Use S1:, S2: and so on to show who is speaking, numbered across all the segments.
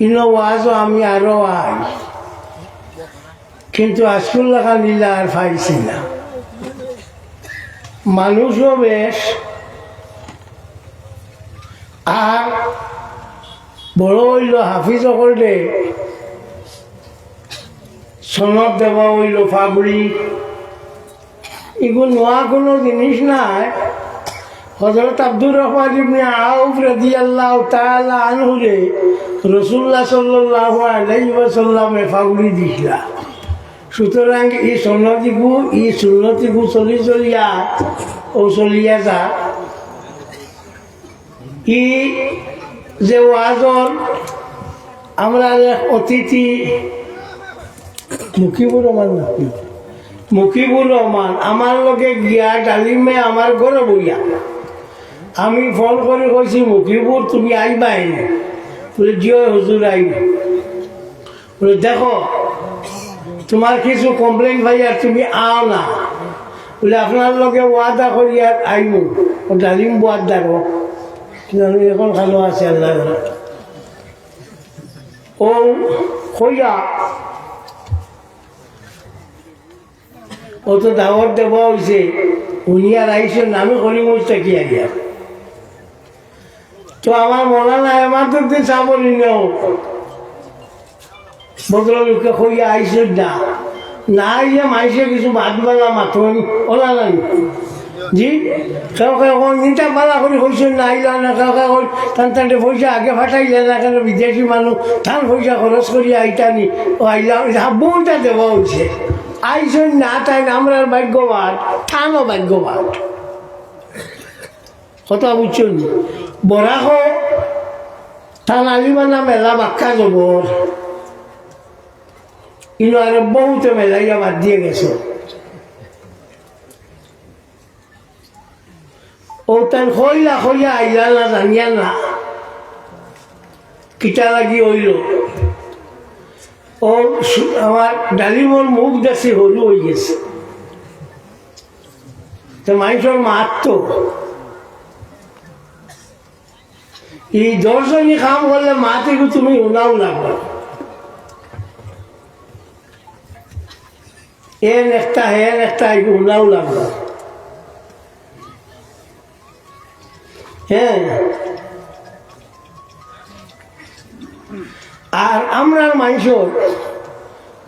S1: ইনো ওয়াজও আমি আরও আই কিন্তু আজকুল্লা খালিল্লা আর পাইছি না। মানুষও বেশ। আর বড় হইল, হাফিজ করলে সনদ দেওয়া হইল ফাবড়ি এগুলো নোয়া কোনো জিনিস নাই। হজরত আব্দুর রহমান ইবনে আউফ রাদিয়াল্লাহু তাআলা আনহুরে রাসূলুল্লাহ সাল্লাল্লাহু আলাইহি ওয়াসাল্লামে ফাগুড়ি দিছিলা। সুতরাং এই সন্নতিকু এই সুন্নতিকু চলি চলিয়া, ও চলিয়া যা। ই যে ওয়াজর আমরা অতিথি মুখিবুর রহমান মুখিবুর রহমান আমার লগে গিয়া ডালিমে আমার ঘরে বইয়া আমি ফোন করে কইছি মুখিবুর তুমি আইবাই বলে, জিও হুজুর আইব বলে, দেখো, তোমার কিছু কমপ্লেন ভাই, আর তুমি আও না। বলে, আপনার লগে ওয়াদা করি আর আইব ও ডালিম বোয়ার দেখো, কিন্তু এখন ভালো আছি, আল্লাহ ও কইয়া ও তো দাওয়াত দেওয়া হয়েছে উনি আর আইসেন আমি করি মুজটা কি আইয়া? তো আমার মনে নাই, আমার তো দিন চাবলি নেও ভদ্রলোককে কইয়া আইসেন না। না আইলে মাইসে কিছু ভাত বেলা মাথন ওলা নাই। জি, কেউ কেউ নিটা পালা করে হয়েছে না, আইলা না, কেউ কেউ টান টানটে পয়সা আগে ফাটাইলে না কেন, বিদেশি মানুষ টান পয়সা খরচ করি আইতানি ও আইলা হাব্বুটা দেওয়া হয়েছে আইসন না, তাই আমরা ভাগ্যবান টানও ভাগ্যবান। কথা বুঝছেন বরাক টান আলিমানা মেলা বাক্কা জবর ইনো আরে বহুতে মেলাইয়া বাদ দিয়ে গেছে। ও তাই হইলা হইয়া আইলা না জানিয়া না। কিটা লাগি হইল। ও আমার ডালিমর মুখ দেখছি হলু হয়ে গেছে। তো মানুষের মারত এই দশজনই কাম করলে মা থেকে তুমি উনাও লাগবে এন একটা হেন একটা উনাও লাগবে হ্যাঁ আর আমরার মানুষের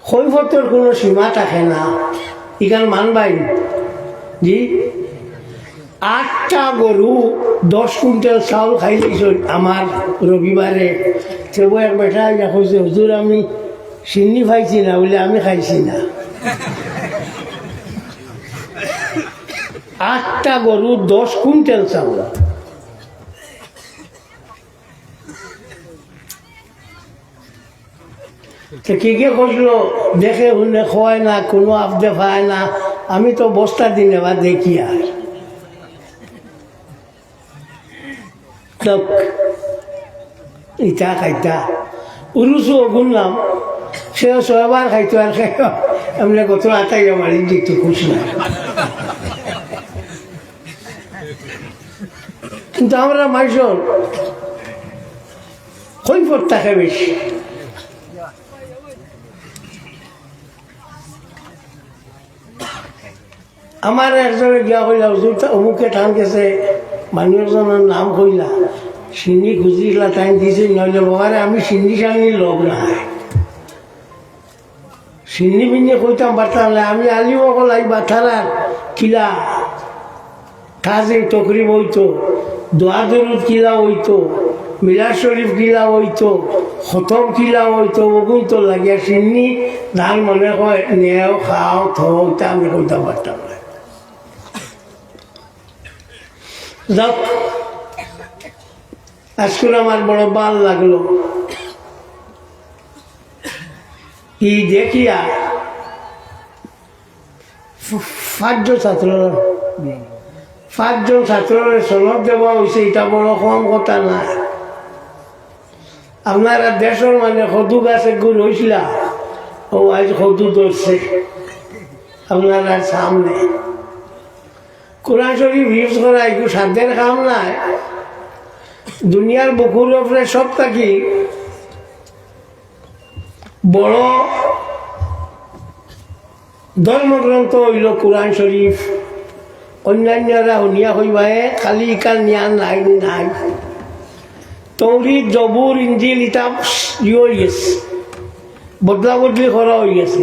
S1: কৈফতের কোনো সীমা থাকে না ইখান মানবাই জি আটটা গরু দশ কুইন্টাল চাউল খাইলিছ আমার রবিবারে সেবো এক বেটা কইছে হুজুর আমি চিনি খাইছি না, বলে আমি খাইছি না। আটটা গরু দশ কুইন্টাল চাউল। কে কে কইলো দেখে শুনে খোয়ায় না, কোনো আবদে পায় না। আমি তো বস্তা দিন এবার দেখি আর লোক ইটা খাইতা উরুসও গুনলাম সে ছয়বার খাইতো আর খাই এমনি কত আটাই আমার দিকটো খুশ না কিন্তু আমরা মানুষের কৈফত থাকে বেশি আমার একজনে গিয়া কইলা অমুকে টান গেছে মানুষজনের নাম কইলা সিন্নি খুঁজিলা টাইম দিছে, নইলে বাবারে আমি সিন্নি সান্নি লোক নাই। সিন্নি বিন্নি কইতাম না আমি আলি অকল আই বাথারার কিলা, কাজে তকরি হইতো দোয়া দরুদ কিলা হইতো মিলার শরীফ কিলা হইতো, খতম কিলা হইতো ওগুন তো লাগিয়া সিন্নি ধান মনে কয়, নেও, খাও তা আমি কইতাম পারতাম না যাক আজকে আমার বড় ভালো লাগল। কি দেখিয়া? পাঁচজন ছাত্র পাঁচজন ছাত্রের সনদ দেওয়া হয়েছে এটা বড় কম কথা না। আপনারা দেশের মানে সদু গাছে গুণ হয়েছিল ও, আজ সদু ধরছে। আপনারা সামনে। কোরআন শরীফ ইউজ করা একটু সাধ্যের কাম নাই। দুনিয়ার বুকুর ওপরে সব থাকি। বড় ধর্মগ্রন্থ হইল কোরআন শরীফ। অন্যান্যরা শুনিয়া কইবাহে খালি ইকার জ্ঞান নাই নাই। তৌরিদ জবুর, ইঞ্জিল ইটা ইয়ে হয়ে গেছে। বদলা বদলি করা হয়ে গেছে।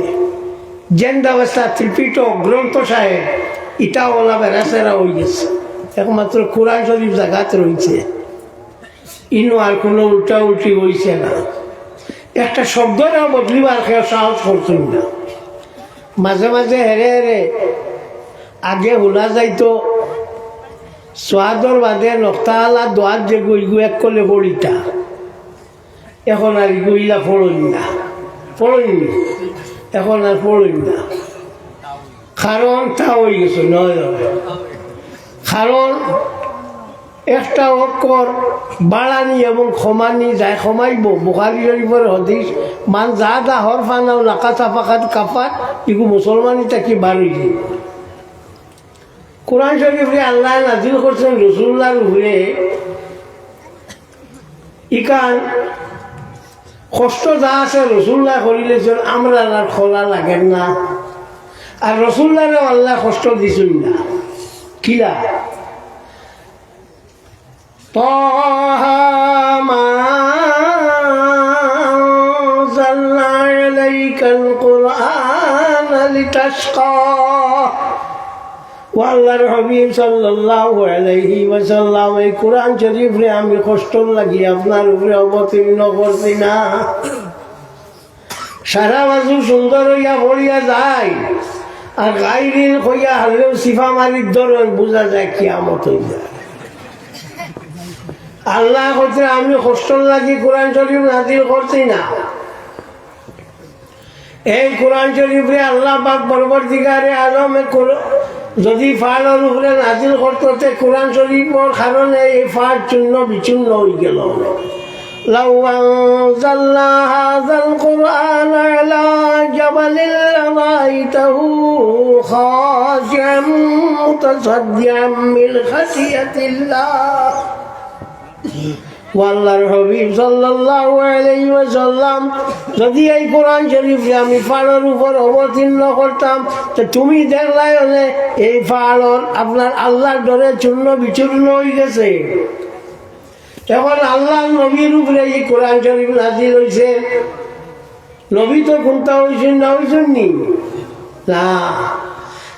S1: জেন্দ অবস্থা ত্রিপিটক গ্রন্থ সাহেব, ইটা ওলা বেড়াচেরা হয়ে গেছে। একমাত্র কোরআন শরীফ জায়গাত রয়েছে ইনো আর কোনো উল্টা উল্টি হয়েছে না। একটা শব্দটা বদলিবার কেউ সাহস করছেন না। মাঝে মাঝে হেরে হেরে আগে শোনা যাইতো, সোয়াদর বাদে নক্তালা দোয়াত যে গইগু এক করলে পড়িতা। এখন আর গইলা পড়ই না, পড়ইনি এখন আর পড়ই না। কারণ তা হয়ে গেছে, নয় কারণ একটা অক্ষর বাড়ানি এবং ক্ষমানি যায় ক্ষমাইব বোখারি শরীফের হদিস মান যা দা হর ফানাও লাকা চাপাকাত কাফাত ইগু মুসলমানি তাকে বাড়ি কোরআন শরীফে আল্লাহ নাজিল করছেন রসুল্লাহর উপরে ইকান, কষ্ট যা আছে রসুল্লাহ করিলে আমরা আর খোলা লাগেন না। আর রসুল্লাহরেও আল্লাহ কষ্ট দিছুন না। কিলা طه ما أنزلنا عليك القرآن لتشقى আল্লাহর হবিব সাল্লাল্লাহু আলাইহি ওয়াসাল্লাম এই কোরআন শরীফে আমি কষ্ট লাগি আপনার উপরে অবতীর্ণ করছি না সারা বাজু সুন্দর হইয়া পড়িয়া যায় আর গাইরিন হইয়া হারলেও সিফা মারির ধরন বোঝা যায় কিয়ামত হয়ে যায় আল্লাহ করতে আমি কষ্ট লাগি কোরআন শরীফ নাজিল করছি না এই কোরআন শরীফে আল্লাহ পাক পরবর্তীকারে আলমে যদি ফাড়ের উপরে নাজিল করতে কোরআন শরীফের কারণে এই ফাড় চূর্ণ বিচূর্ণ হয়ে গেল لو أنزلنا هذا القرآن على جبل لرأيته خاشعا متصدعا من خشية الله আল্লাহর হবিব সাল্লাল্লাহু আলাইহি ওয়াসাল্লাম, যদি এই কোরআন শরীফে আমি পাহাড়ের উপর অবতীর্ণ করতাম, তো তুমি দেখলাই হলে এই পাহাড়র আপনার আল্লাহর ডরে চূর্ণ বিচূর্ণ হয়ে গেছে। এখন আল্লাহ নবীর উপরে এই কোরআন শরীফ নাজিল হয়েছে নবী তো কোনটা হয়েছেন না হয়েছেন না।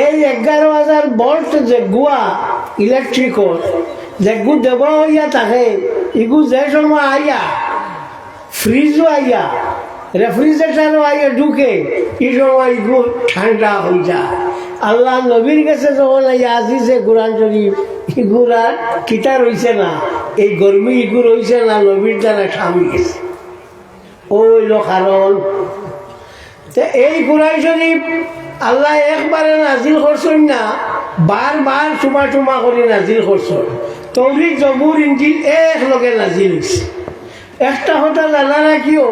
S1: এই এগারো হাজার ভোল্ট যে গুয়া ইলেকট্রিকর যে দেব হইয়া থাকে ইগু যে সময় আইয়া ফ্রিজও আইয়া রেফ্রিজারেটারও আইয়া ঢুকে, এই সময় ইগু ঠান্ডা হয়ে যায়। আল্লাহ নবীর কাছে যখন আইয়া আসিছে কোরআন শরীফ ইগুরার কিতা রইছে না, এই গরমি ইগু রইছে না নবীর দ্বারা স্বামী গেছে ওইল কারণ এই কোরআন শরীফ আল্লাহ একবারে নাজিল করছেন না বারবার চুমা চুমা করে নাজিল করছেন। তৌরিক জবুর ইঞ্জিল এক লগে নাজিল হয়েছে একটা কথা জানা রাখিও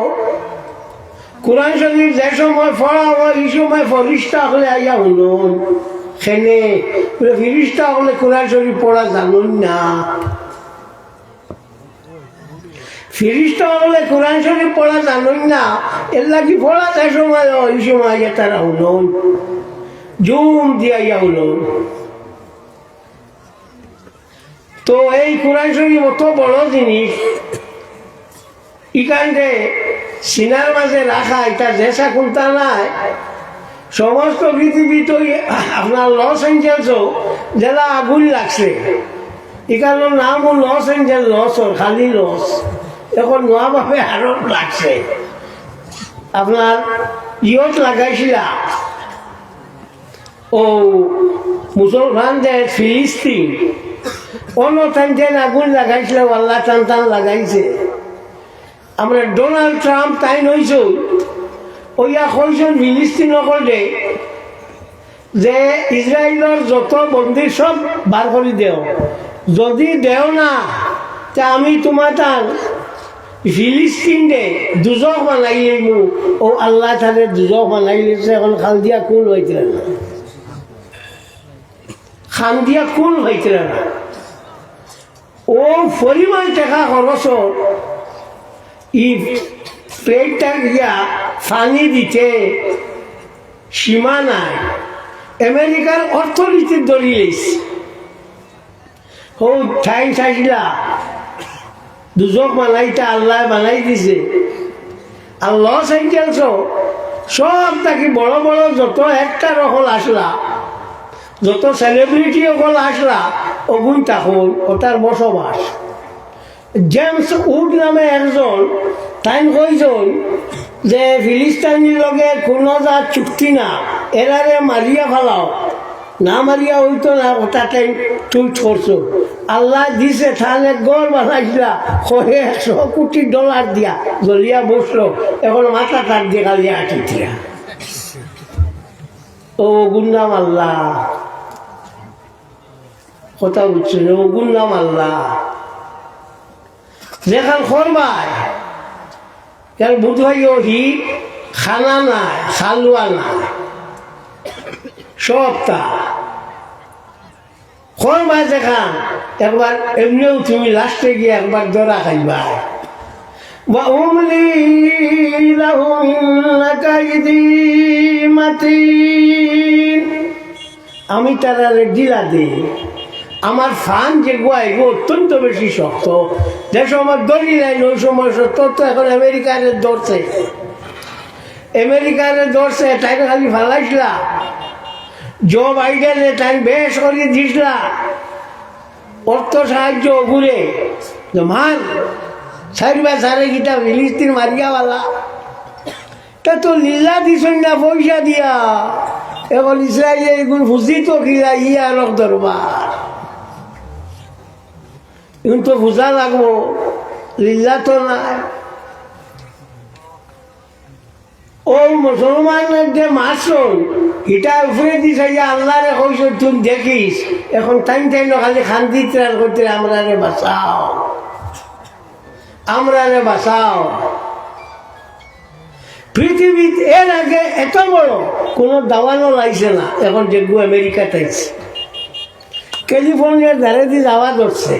S1: কোরআন শরীফ যে সময় পড়া হয় এই সময় ফরিস্তা হলে আইয়া হলুন সেনে ফিরিস্তা হলে কোরআন শরীফ পড়া জানুন না। ফিরিস্তা হলে কোরআন শরীফ পড়া জানুন না, এর লাগি পড়া যে সময় এই সময় তারা হলুন জুম দিয়া ইয়া হলুন তো এই কোরআন শরীফ অত বড় জিনিস ইকানকে সিনার মাঝে রাখা, এটা জেসা কোনটা নাই। সমস্ত পৃথিবী তো আপনার লস এঞ্জেলসও জেলা আগুন লাগছে। এখানে নামও লস এঞ্জেল লস খালি লস। এখন নোয়াভাবে আরও লাগছে। আপনার ইয়ত লাগাইছিলা ও মুসলমানদের ফিলিস্তিন। অন্য টান আগুন লাগাইছিল, আল্লাহ টান টান লাগাইছে। আমরা ডোনাল্ড ট্রাম্প তাই নইছ। ওইয়া কইছেন যে ইসরায়েলের যত বন্দী সব বার করে দেও। যদি দেও না, তা আমি তোমার ফিলিস্তিন দুজক বানাইলে মু ও আল্লাহ তাদের দুজক বানাইলে এখন খাল দিয়া কুল হইতে না? খান দিয়া কুল হইতে না? ও পরিমাণ টাকা খরচ ই প্লেটটা গিয়া ফানি দিতে সীমা নাই। আমেরিকার অর্থনীতির দলিয়েছ ও ঠাই চাইছিলা? দুজক বানাইতে আল্লাহ বানাই দিছে। আর লস এঞ্জেলস সব তাকে বড় বড় যত একটা রকল আসলা, যত সেলিব্রিটি অকল আসলা অগুন তখন ওটার বসবাস। জেমস উড নামে একজন তাই কইজন যে ফিলিস্তানির লগে কোনো যা চুক্তি না এরারে মারিয়া ফেলাও। না মারিয়া হইতো না ওটাতে টুইট করছ আল্লাহ দিছে, তাহলে গড় বানাইছিলা। কয়ে একশো কোটি ডলার দিয়া। জ্বলিয়া বসল। এখন মাথা তার দিয়ে খালি আটি দিয়া। ও গুন্ডাম আল্লাহ। কথা বুঝছে ও গুন্ডাম আল্লাহ। যেখান করবাই ইয়ার বুধ হয় ওহি খানা নাই, খালুয়া নাই। সব তা করবাই যেখান একবার এমনিও তুমি লাস্টে গিয়ে একবার দরা খাইবা وأملي لهم إن كيدي متين আমি তারা ডিলা দিই আমার ফান যে গোয়া এগো অত্যন্ত বেশি শক্ত যে সময় দড়ি নাই ওই সময় শক্ত তো এখন আমেরিকার ধরছে আমেরিকার ধরছে তাই খালি ফালাইছিলা জো বাইডেনে তাই বেশ করে দিসলা অর্থ সাহায্য ঘুরে মার সারিবা সারে গিটা ফিলিস্তিন মারিয়াওয়ালা তা তো লীলা দিছেন না পয়সা দিয়া। এখন ইসরায়েলে এগুলো বুঝি তো কিলা ইয়া রক দরবার। এখন তো বুঝা লাগবো। লীলা তো নাই। ও মুসলমানের যে মাসল, এটা উপরে দিছে যে আল্লাহরে কইস তুই দেখিস, এখন টাইম টাইম খালি খান্দি ত্রাণ করতে আমরা রে বাঁচাও আমরা রে বাঁচাও। পৃথিবীতে এর আগে এত বড় কোনো দাওয়ানো লাগছে না, এখন যেগু আমেরিকা তাইছে। ক্যালিফোর্নিয়ার ধারে দিয়ে যাওয়া ধরছে।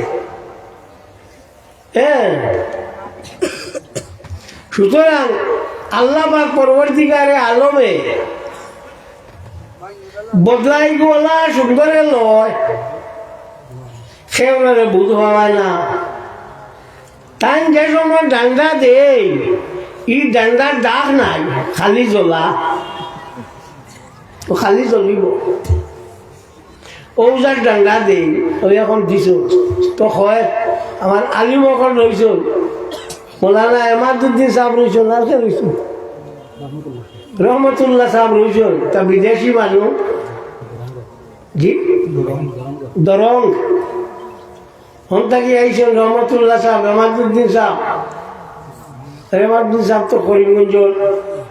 S1: হ্যাঁ। সুতরাং আল্লাহ পাক পরবর্তীকারে আলমে বদলাই গোলা সুন্দরে লয়। সে ওনারে বুধ হওয়ায় না। তাই যে সময় ডান্ডা দেই ই ডান্ডার দাগ নাই, খালি জ্বলা। ও খালি জ্বলিব। ঔজার ডান্ডা দেই ওই এখন দিছ। তো হয় আমার আলিম অকল রইছ। মৌলানা এমাদুদ্দিন সাহেব রইছ না কে রইছ রহমতুল্লাহ সাহেব রইছ তা বিদেশি মানুষ। জি? দরং। হন থাকি আইছেন রহমতুল্লাহ সাহেব এমাদুদ্দিন সাহেব? রেমাদ্দিন সাহেব তো করিমগঞ্জ।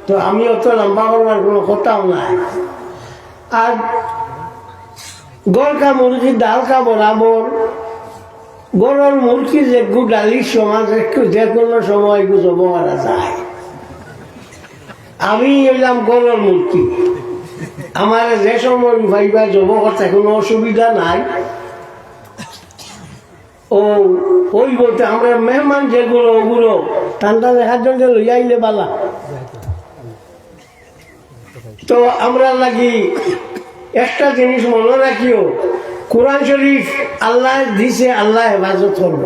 S1: তো আমি অত লম্বা করবার কোনো কথাও নাই। আর গড়কা মুরগি ডালকা বরাবর গরুর মুরগি যেগু ডালির সমাজ একটু যে কোনো সময় গুজব করা যায়। আমি এলাম গরুর মূর্তি আমার যে সময় ভাইবা জব কথা কোনো অসুবিধা নাই। ও, ওই বলতে আমরা মেহমান যেগুলো, ওগুলো ঠান্ডা দেখার জন্য লইয়া আইলে বালা। তো আমরা লাগি একটা জিনিস মনে রাখিও কোরআন শরীফ আল্লাহ দিছে, আল্লাহ হেফাজত করব।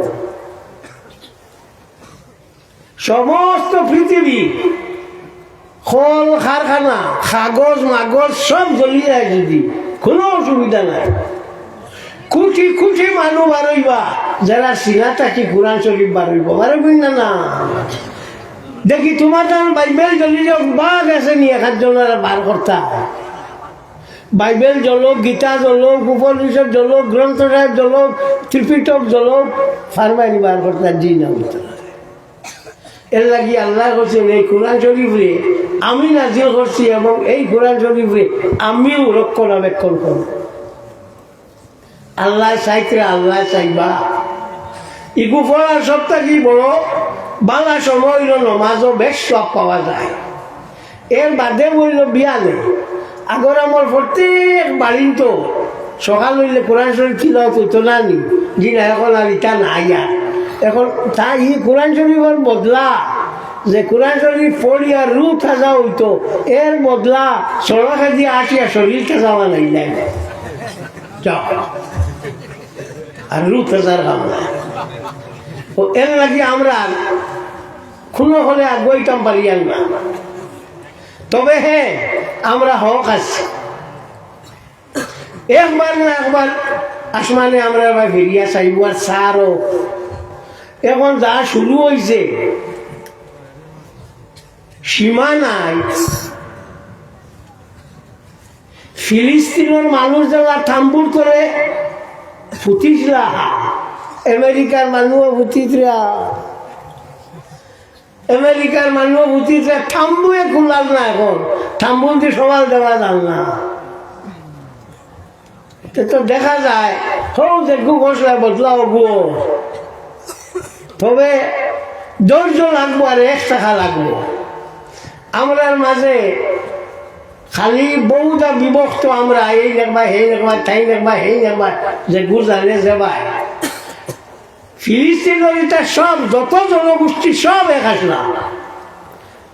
S1: সমস্ত পৃথিবী, খোল, কারখানা, কাগজ, মাগজ সব জ্বলি যায় যদি, কোনো অসুবিধা নাই। কোটি কোটি মানুষ বারইবা, যারা সিনা থাকি কোরআন শরীফ বারইব বারইবেন না না। দেখি তোমার বাইবেল জ্বলি যাও বাঘ আছে নি এক জনের বার করতা বাইবেল জলক গীতা জলক উপনিষদ জলক গ্রন্থ সাহেব জ্বলক ত্রিপিটক জ্বলক ফার্মাইনি বার করতা জি না এর লাগি আল্লাহ করছেন এই কোরআন শরীফরে আমি নাজিল করছি এবং এই কোরআন শরীফরে আমিও রক্ষণাবেক্ষণ করব আল্লাহ চাইতে, আল্লাহ চাইবা। ইগু পড়ার সপ্তাহ কি বড় বাংলা সময় নমাজও বেশ সব পাওয়া যায়। এর বাদে বলল বিয়া নেই আগর আমার প্রত্যেক বাড়ি তো সকাল হইলে কোরআন শরীফ ছিল তো না নি? জি এখন আর ইটা নাই আর এখন তা ই কোরআন শরীফের বদলা, যে কোরআন শরীফ পড়িয়া রু তাজা হইতো এর বদলা সড়কে দিয়ে আসিয়া শরীর তাজা নাই যাও। আর রু তাজার নাই। ও এর লাগি আমরা কোনো হলে আগুয়াইতাম পারিয়ান না তবে হ্যাঁ আমরা হক আছি। একবার না একবার আসমানে আমরা এবার ফিরিয়া চাইব আর সারও এখন যা শুরু হয়েছে সীমা নাই। ফিলিস্তিনের মানুষ যারা থাম্বুর করে ফুটিসরা আমেরিকার মানুষ ফুটিসরা আমেরিকার মানুষ বুঝিছে থাম্বুয়ে খুলাল না এখন। থাম্বুল দিয়ে সমাল দেওয়া যাল না। তো দেখা যায়, হও দেখু বসলে বদলাও গো। তবে ধৈর্য লাগবো আর এক টাকা লাগবো। আমরার মাঝে খালি বহুটা বিভক্ত আমরা, এই দেখবা, সেই দেখবা ঠাই দেখবা, সেই দেখবা, যে গুজারে যাবাই ফিলিস্তিনের এটা সব, যত জনগোষ্ঠী সব এক আসলা।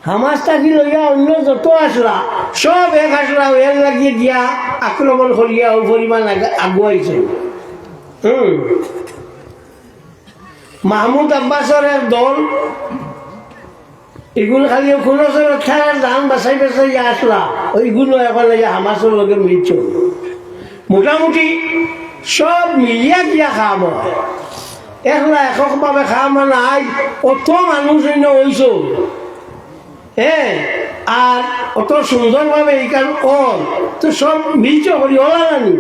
S1: হামাস থাকি লইয়া অন্য যত আসলা, সব এক আসলা, এর লাগিয়ে দিয়া আক্রমণ করিয়া ও পরিমাণ আগ- আগুয়াইছে হুম মাহমুদ আব্বাসের এক দল, এগুলো খালি কোনো খেলার দান বাছাই বাছাই আসলা। ওইগুলো এখন হামাসের লগে মিলছ। মোটামুটি সব মিলিয়া গিয়া খাম হয় একলা এককভাবে খাওয়া আই অত মানুষ হইছ। হ্যাঁ আর অত সুন্দরভাবে এইখান অল তো সব মিলছ করি, ওলা নানি।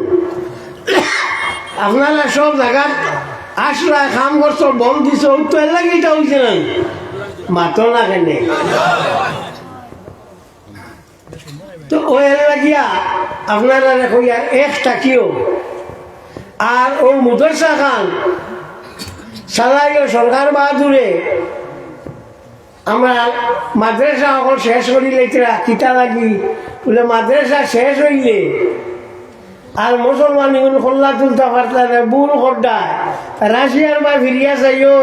S1: আপনারা সব জায়গাত আসলা খাম করছ, বম দিছ তো এর লাগে এটা হয়েছে না? মাতো না কেনে। তো ও এর লাগিয়া আপনারা এক টাকিও আর ও মুদরসা খান সালাইও সরকার বাহাদুরে আমরা মাদ্রাসা অকল শেষ করিলে কিতা লাগি? বলে মাদ্রাসা শেষ হইলে আর মুসলমান এগুলো খোল্লা তুলতে পারতা না বুল খড্ডায় রাশিয়ার বা ফিরিয়া চাইও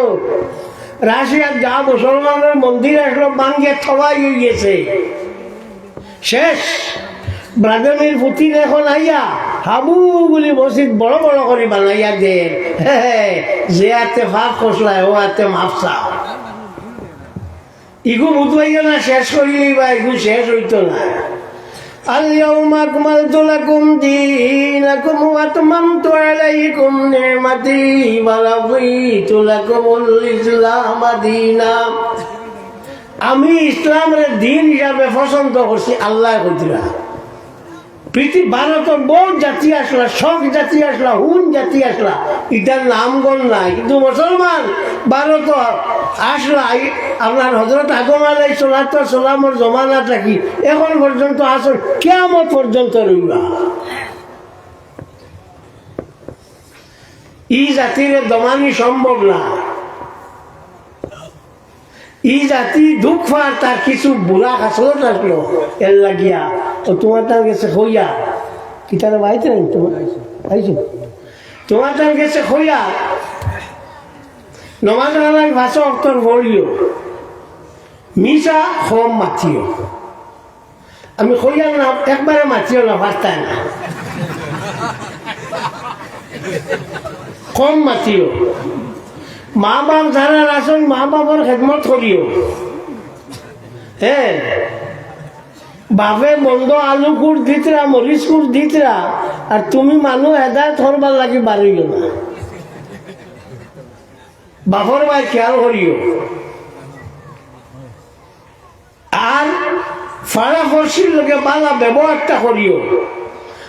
S1: রাশিয়ার যা মুসলমানের মন্দির আসলো ভাঙ্গে থবাই হয়ে গেছে। শেষ। ব্রাদমির পুতিন এখন আইয়া হাবু বলি মসজিদ বড় বড় করে বানাইয়া দেন হে হে, যে হাতে ফাঁক কষলায় ও হাতে মাপসা ইগু বুধবাইও না শেষ করিলেই বা ইগু শেষ হইতো না اليوم أكملت لكم دينكم وأتممت عليكم نعمتي ورضيت لكم الإسلام دينا আমি ইসলামের দিন হিসাবে পছন্দ করছি আল্লাহ কইতরা পৃথিবী ভারতের বহু জাতি আসলা সব জাতি আসলা, হুন জাতি আসলা। এটার নামগণ নাই, কিন্তু মুসলমান ভারত আসলা। এই আপনার হজরত আগম আলাই সোলাত সোলামর জমানা থাকি এখন পর্যন্ত আসল কেমন পর্যন্ত রইবা ই জাতির দমানি সম্ভব না। ই জাতি দুঃখ পার তার কিছু বুড়া কাছলত আসলো এর লাগিয়া। ও তোমার তার গেছে হইয়া কি তারা বাইতে নাই তোমার আইছো তোমার তার গেছে হইয়া নমাজ নালার ভাষা অক্তর বলিও মিশা কম মাতিও। আমি হইয়া না একবারে মাতিও না পারতাম না। কম মাতিও। মা বাপ যারা আসুন মা বাবার খেদমত করিও হ্যাঁ বাপে বন্ধ আলু কুট দিতরা মরিচ কুট দিতরা আর তুমি মানুষ এদায় থরবার লাগি বাড়িও না বাপর ভাই খেয়াল করিও আর ফাড়া ফরসির লোকে বালা ব্যবহারটা করিও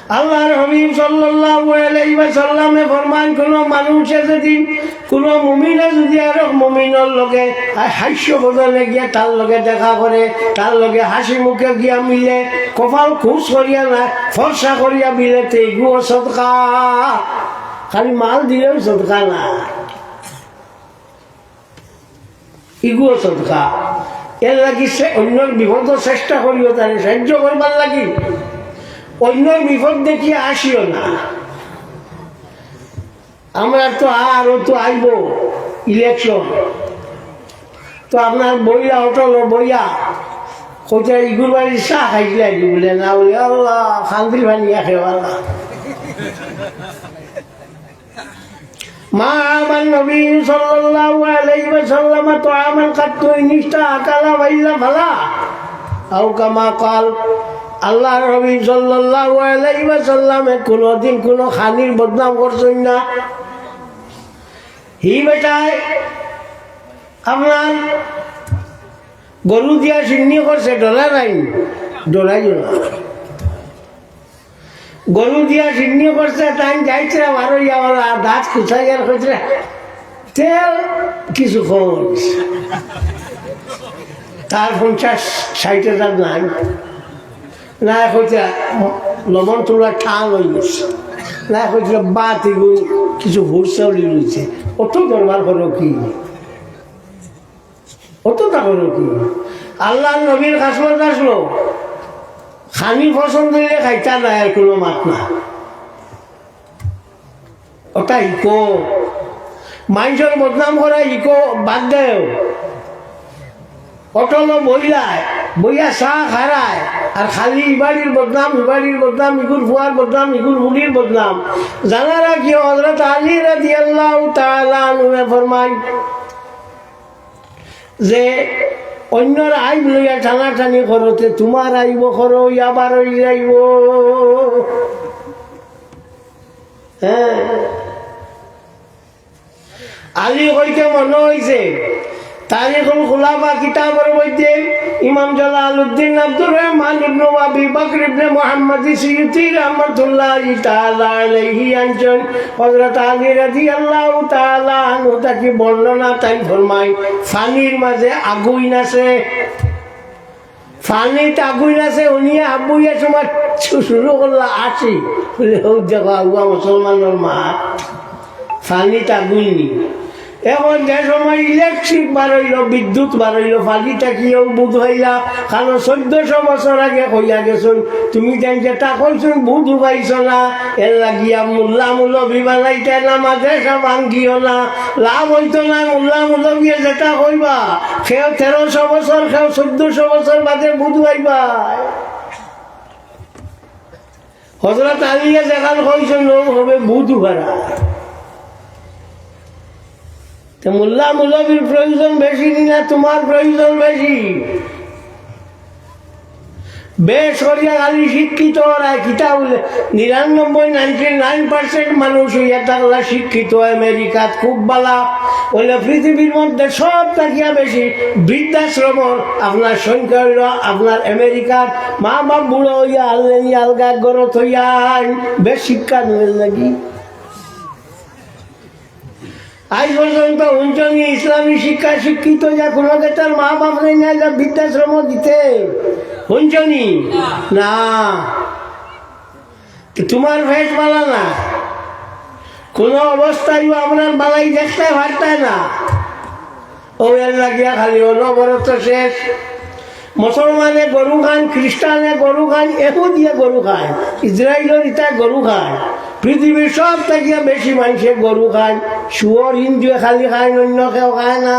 S1: আল্লাহর হবিব সাল্লাল্লাহু আলাইহি ওয়াসাল্লামে ফরমান, কোন মানুষে যদি, কোন মুমিনে যদি আর মুমিনের লগে হাস্য বদলে গিয়া তার লগে দেখা করে, তার লগে হাসি মুখে গিয়া মিলে, কপাল খুশ করিয়া না, ফর্সা করিয়া মিলে তে এগুলো সদকা। খালি মাল দিলেও সদকা না। ইগুও সদকা। এর লাগি সে অন্যর বিপদ চেষ্টা করিও তার সাহায্য করবার লাগি। অন্যের বিপদ দেখিয়া আসিও না। আমরা তো আর তো আইব ইলেকশন তো আপনার বইয়া, হোটেল বইয়া, কোথায় ইগুর বাড়ির চা খাইছিল বলে, না বলে, আল্লাহ শান্তির ভানিয়া খেওয়ালা মা আমার নবী তো কামা কাল আল্লাহ রবি আলাইসাল্লামে কোনোদিন কোনো খানির বদনাম করছেন না। হি বেটায়, আপনার গরু দিয়া চিহ্নি করছে, ডলা নাই, ডলাই গরু দিয়া চিহ্নি করছে, তাই যাইছে আমার আমার দাঁত খুঁচাই আর কইছে তেল কিছু খবর তার পঞ্চাশ, ষাট হাজার নাই। না, কইছে, লবণ তোলা ঠান হয়ে গেছে না, কইছে বাত এগুলো কিছু ভোর চাউলি রয়েছে অত দরবার করো কি? অত তা করো কি? আল্লাহ নবীর কাসমত আসলো। খানি পছন্দ খাইতা নাই আর কোনো মাত না। ওটা ইকো। মানুষের বদনাম করা ইকো বাদ দেয় অটল বইলায় বইয়া চাহ খারায় আর খালি ইবাড়ির বদনাম ইবাড়ির বদনাম ইগুর ফুয়ার বদনাম ইগুর মুড়ির বদনাম। জানারা কি হজরত আলী রাজি আল্লাহ আনহু ফরমাই যে অন্যর আইব লইয়া টানাটানি করতে তোমার আইব করো আবার ওই হ্যাঁ আলী হইতে মনে হয়েছে তারিখুল খুলাফা কিতাবের মধ্যে ইমাম জালালউদ্দিন আব্দুর রহমান ইবনে আবি বকর ইবনে মুহাম্মদ সিয়ুতি রাহমাতুল্লাহ তাআলা আলাইহি আনছেন হযরত আলী রাদিয়াল্লাহু তাআলা আনহু তাকে বর্ণনা তাই ফরমায়, ফানির মাঝে আগুন আছে। ফানিতে আগুন আছে? উনি আবুইয়া সময় শুরু করল আসি বলে হোক দেখো মুসলমানের মা, ফানিতে আগুন নি এখন যে সময় ইলেকট্রিক বাড়ইল বিদ্যুৎ বাড়ইল ফাঁকিটা কিও বুধ হইলা? কারণ চোদ্দশো বছর আগে হইয়া গেছুন, তুমি যেন যেটা কইছুন বুধ উগাইছ না। এর লাগিয়া মোল্লা মুলবি বানাইতে না, মাঝে সব ভাঙ্গিও না। লাভ হইতো না, মোল্লা মুলবিয়ে যেটা কইবা। সেও তেরোশো বছর, সেও চোদ্দশো বছর বাদে বুধ হইবা হজরত আলিয়া যেখান কইছেন হবে বুধ ভাড়া মোল্লা মুলবির প্রয়োজন বেশি না তোমার প্রয়োজন বেশি। বেসরিয়া খালি শিক্ষিত ওরা কিতা বলে নিরানব্বই নাইনটি নাইন পার্সেন্ট মানুষ হইয়া থাকলা শিক্ষিত, আমেরিকাত খুব বালা। বলে পৃথিবীর মধ্যে সব থাকিয়া বেশি বৃদ্ধাশ্রম আপনার সংখ্যা হইল আপনার আমেরিকার মা বাপ বুড়ো হইয়া আললেন আলগা গরত হইয়া বেশ শিক্ষা নেবেন নাকি আজ পর্যন্ত অঞ্চলে ইসলামী শিক্ষা শিক্ষিত যা কোনো তার মা বাপ না, যা বৃদ্ধাশ্রম দিতে। অঞ্চনি না। তোমার ভেজ বালা না। কোনো অবস্থায় আপনার বালাই দেখতে পারতায় না। ও এর লাগিয়া খালি অনবরত শেষ। মুসলমানে গরু খান, খ্রিস্টানে গরু খান এহু দিয়ে গরু খায় ইসরায়েলের ইটা গরু খায়। পৃথিবীর সব থেকে বেশি মানুষে গরু খায়, শুয়োর হিন্দুয়ে খালি খায়, অন্য কেউ খায় না।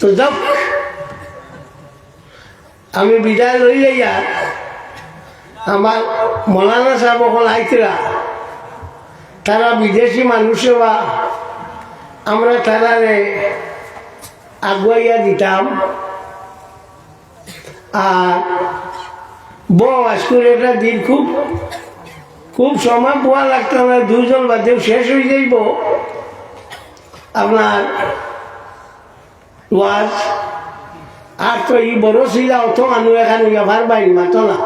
S1: তো যাক, আমি বিদায় লই যাইয়া আমার মৌলানা সাহেব অকল আইতরা, তারা বিদেশি মানুষে বা আমরা তারারে আগুয়াইয়া দিতাম। আর বউ আজকের এটা দিন খুব খুব সময় পোয়া লাগতো না দুজন বাদেও শেষ হয়ে যাইব। আপনার ওয়াজ আর তো এই বড় ছিল অত মানুষ এখানে ব্যবহার বাইর মাতো না।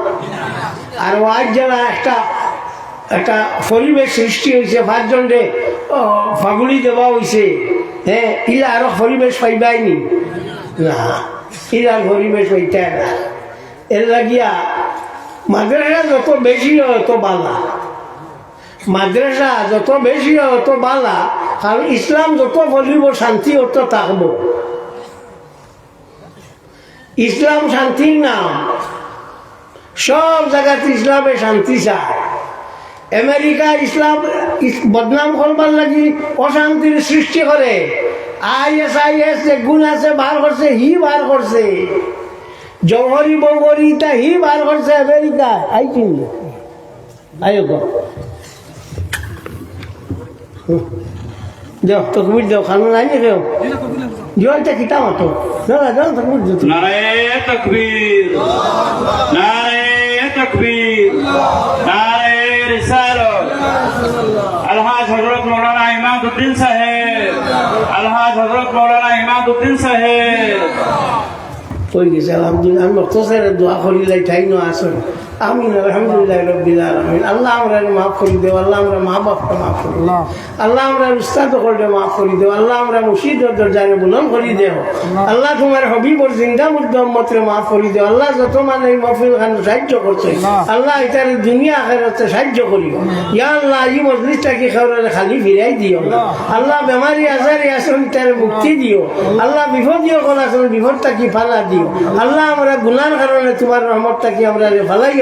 S1: আর ওয়াজ যারা একটা একটা পরিবেশ সৃষ্টি হয়েছে পাঁচজন রে ফাগুলি দেওয়া হয়েছে হ্যাঁ ইলা আরও পরিবেশ পাইবাইনি। না। ইলার পরিবেশ হইতে না। এর লাগিয়া মাদ্রাসা যত বেশি হয় তত বালা। মাদ্রাসা যত বেশি হয় তত বালা কারণ ইসলাম যত বলিব, শান্তি অত থাকব। ইসলাম শান্তির নাম। সব জায়গাতে ইসলামে শান্তি চায় আমেরিকা ইসলাম বদনাম করবার লাগি অশান্তির সৃষ্টি করে। আই এস আই এস যে গুণ আছে, বার করছে, হি বার করছে। জৌহরি বৌহরি তা হি বার করছে, আমেরিকা, আই চিনি। আয়ো দেও, খানো নাই নি দেও জয়টা কিতা মতো দাদা দাও তকবির দিও।
S2: নারায়ে তকবীর নারায়ে তকবীর রিসালাত আলহাজ হজরত মৌলানা ইমাদুদ্দিন সাহেব। আলহাজ হজরত মৌলানা ইমাদুদ্দিন সাহেব।
S1: কই গেছে? আলহামদুলিল্লাহ, আমি মক্তসের দোয়া করি লাই ঠাই ন আসুন আমিন আলহামদুলিল্লাহ রব্বিল আলামিন। আল্লাহ আমরা মাফ করে দেও আল্লাহ আমরা মা বাপকে মাফ করে আল্লাহ। আমরা উস্তাদ করে মাফ করে দেও আল্লাহ আমরা বুলন করে দেও। আল্লাহ। তোমার হবিবর জিন্দা মুর্দ মত্রে মাফ করে দেও। আল্লাহ যত মানে মফিল খান সাহায্য করছে আল্লাহ। এটার দুনিয়া আখেরাতে সাহায্য করিও ইয়া আল্লাহ এই মজলিসটাকে খাওয়ারে খালি ফিরাই দিও। আল্লাহ। বেমারি আজারি আসুন তার মুক্তি দিও। আল্লাহ। বিপদীয় কোন আসুন বিপদটা কি ফালা দিও। আল্লাহ আমরা গুনার কারণে তোমার রহমতটা কি আমরা রে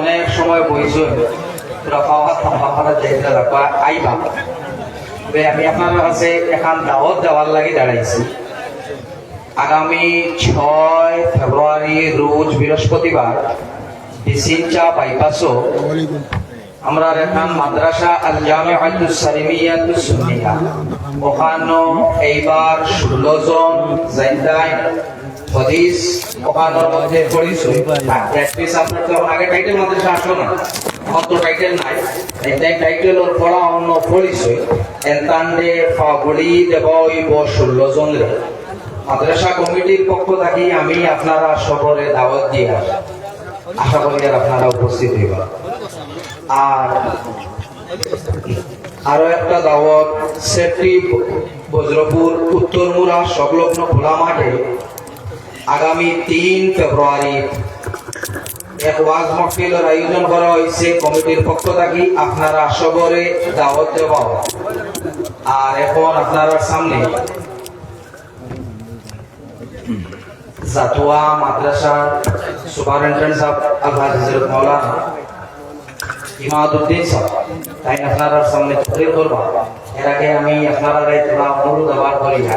S3: অনেক সময় বইছেন তোরা যাইতে লাগবা। আইবা। আমি আপনার কাছে এখন দাওয়াত দেওয়ার লাগি দাঁড়াইছি। আগামী ছয় ফেব্রুয়ারি রোজ বৃহস্পতিবার বিসিনচা বাইপাসও আমরা এখান মাদ্রাসা আল সালিমিয়াতুস সুন্নিয়া। ওখানো এইবার ষোলো জন হদিস মধ্যে পড়িছো প্র্যাকটিস আপনার তো আগে টাইটেল মাদ্রাসা আসলো না। টাইটেল নাই। টাইটেল ওর পড়া অন্য পড়িছো এন্তান্ডে মাদ্রাসা কমিটির পক্ষ থেকে আমি আপনারা সবরে দাওয়াত দিয়ে। আশা করি আর আপনারা উপস্থিত হইবা। আর আরও একটা দাওয়াত সেফটি বজ্রপুর উত্তরমুরা সংলগ্ন খোলা মাঠে আগামী তিন ফেব্রুয়ারি। এক ওয়াজ মহফিলের আয়োজন করা হয়েছে, কমিটির পক্ষ থেকে আপনারা সবরে দাওয়াত দেওয়া আর এখন আপনার সামনে জাতুয়া মাদ্রাসার সুপারিনটেন্ডেন্ট সাহেব ইমাদুদ্দিন সাহেব, তাই আপনার সামনে তকরির করবা। এর আগে আমি আপনারা অনুরোধ আবার করি না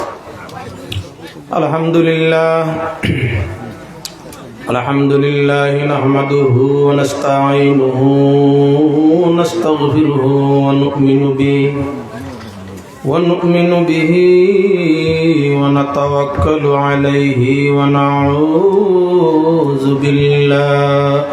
S4: الحمد لله الحمد لله نحمده ونستعينه ونستغفره ونؤمن به ونؤمن به ونتوكل عليه ونعوذ بالله